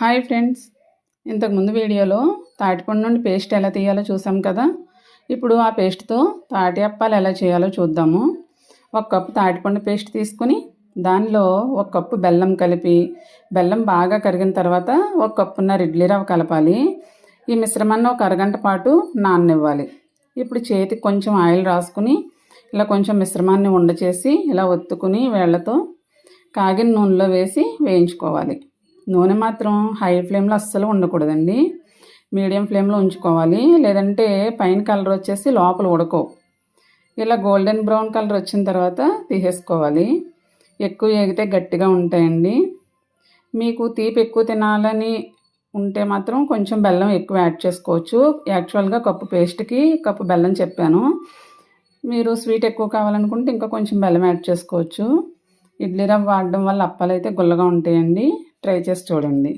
Hi friends. ఇంతకుముందు వీడియోలో తాటిపండు నుండి పేస్ట్ ఎలా తీయాలో చూసాం కదా. ఇప్పుడు ఆ పేస్ట్తో తాటి అప్పాలు ఎలా చేయాలో చూద్దాము. ఒక కప్పు తాటిపండు పేస్ట్ తీసుకుని దానిలో ఒక కప్పు బెల్లం కలిపి బెల్లం బాగా కరిగిన తర్వాత ఒక కప్పున్నర ఇడ్లీ రవ్వ కలపాలి. ఈ మిశ్రమాన్ని ఒక అరగంట పాటు నాననివ్వాలి. ఇప్పుడు చేతికి కొంచెం ఆయిల్ రాసుకుని ఇలా కొంచెం మిశ్రమాన్ని ఉండచేసి ఇలా ఒత్తుకుని వేళ్ళతో కాగిన నూనెలో వేసి వేయించుకోవాలి. నూనె మాత్రం హై ఫ్లేమ్లో అస్సలు ఉండకూడదండి. మీడియం ఫ్లేమ్లో ఉంచుకోవాలి. లేదంటే పైన కలర్ వచ్చేసి లోపల ఉడకవు. ఇలా గోల్డెన్ బ్రౌన్ కలర్ వచ్చిన తర్వాత తీసేసుకోవాలి. ఎక్కువ ఎగితే గట్టిగా ఉంటాయండి. మీకు తీపి ఎక్కువ తినాలని ఉంటే మాత్రం కొంచెం బెల్లం ఎక్కువ యాడ్ చేసుకోవచ్చు. యాక్చువల్గా కప్పు పేస్ట్కి కప్పు బెల్లం చెప్పాను. మీరు స్వీట్ ఎక్కువ కావాలనుకుంటే ఇంకా కొంచెం బెల్లం యాడ్ చేసుకోవచ్చు. ఇడ్లీ రవ్వ వాడడం వల్ల అప్పాలు అయితే గుల్లగా ఉంటాయండి. ట్రై చేసి చూడండి.